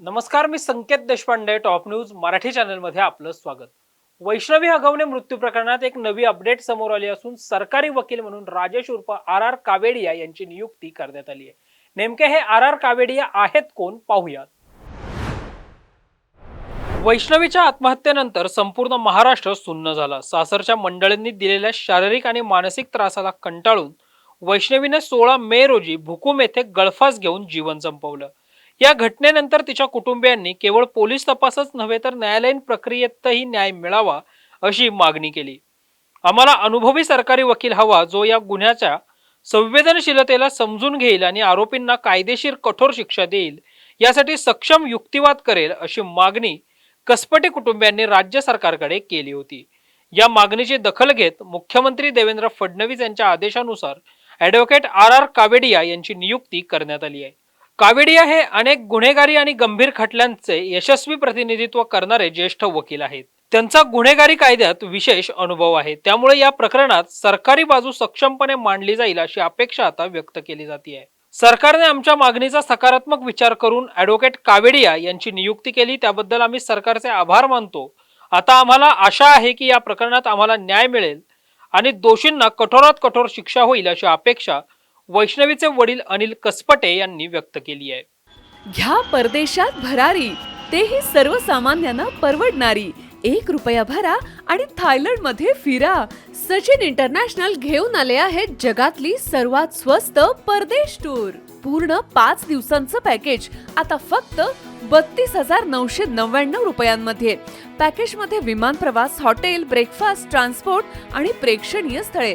नमस्कार मी Sanket Deshpande top news Marathi चॅनलमध्ये आपलं स्वागत. वैष्णवी हगवणे मृत्यू प्रकरणात एक नवी अपडेट समोर आली असून सरकारी वकील म्हणून राजेश उर्फ आर आर कावेडिया यांची नियुक्ती करण्यात आली आहे. नेमके हे आर आर कावेडिया आहेत कोण? पाहूयात. वैष्णवीच्या आत्महत्येनंतर संपूर्ण महाराष्ट्र सुन्न झाला. सासरच्या मंडळींनी दिलेल्या शारीरिक आणि मानसिक त्रासाला कंटाळून वैष्णवीने सोळा मे रोजी भुकुम येथे गळफास घेऊन जीवन संपवलं या घटनेनंतर तिच्या कुटुंबियांनी केवळ पोलीस तपासच नव्हे तर न्यायालयीन प्रक्रियेतही न्याय मिळावा अशी मागणी केली. आम्हाला अनुभवी सरकारी वकील हवा जो या गुन्ह्याच्या संवेदनशीलतेला समजून घेईल आणि आरोपींना कायदेशीर कठोर शिक्षा देईल यासाठी सक्षम युक्तिवाद करेल अशी मागणी कसपटे कुटुंबियांनी राज्य सरकारकडे केली होती. या मागणीची दखल घेत मुख्यमंत्री देवेंद्र फडणवीस यांच्या आदेशानुसार ॲडव्होकेट आर आर कावेडिया यांची नियुक्ती करण्यात आली आहे. कावेडिया हे अनेक गुन्हेगारी आणि गंभीर खटल्यांचे यशस्वी प्रतिनिधित्व करणारे ज्येष्ठ वकील आहेत. त्यांचा गुन्हेगारी कायद्यात विशेष अनुभव आहे. त्यामुळे या प्रकरणात सरकारी बाजू सक्षमपणे मांडली जाईल अशी अपेक्षा आता व्यक्त केली जाते आहे सरकारने आमच्या मागणीचा सकारात्मक विचार करून ॲडव्होकेट कावेडिया यांची नियुक्ती केली. त्याबद्दल आम्ही सरकारचे आभार मानतो. आता आम्हाला आशा आहे की या प्रकरणात आम्हाला न्याय मिळेल आणि दोषींना कठोरात कठोर शिक्षा होईल अशी अपेक्षा वैष्णवीचे वडील अनिल कसपटे यांनी व्यक्त केली आहे. घ्या परदेशात भरारी तेही सर्वसामान्यांना परवडणारी. एक रुपया भरा आणि थायलंडमध्ये फिरा. सचिन इंटरनॅशनल घेऊन आले आहेत जगातली सर्वात स्वस्त परदेश टूर. पूर्ण पाच दिवसांचं पॅकेज. आता फक्त बत्तीस हजार नऊशे नव्याण्णव रुपयांमध्ये. पॅकेजमध्ये विमान प्रवास हॉटेल ब्रेकफास्ट ट्रान्सपोर्ट आणि प्रेक्षणीय स्थळे.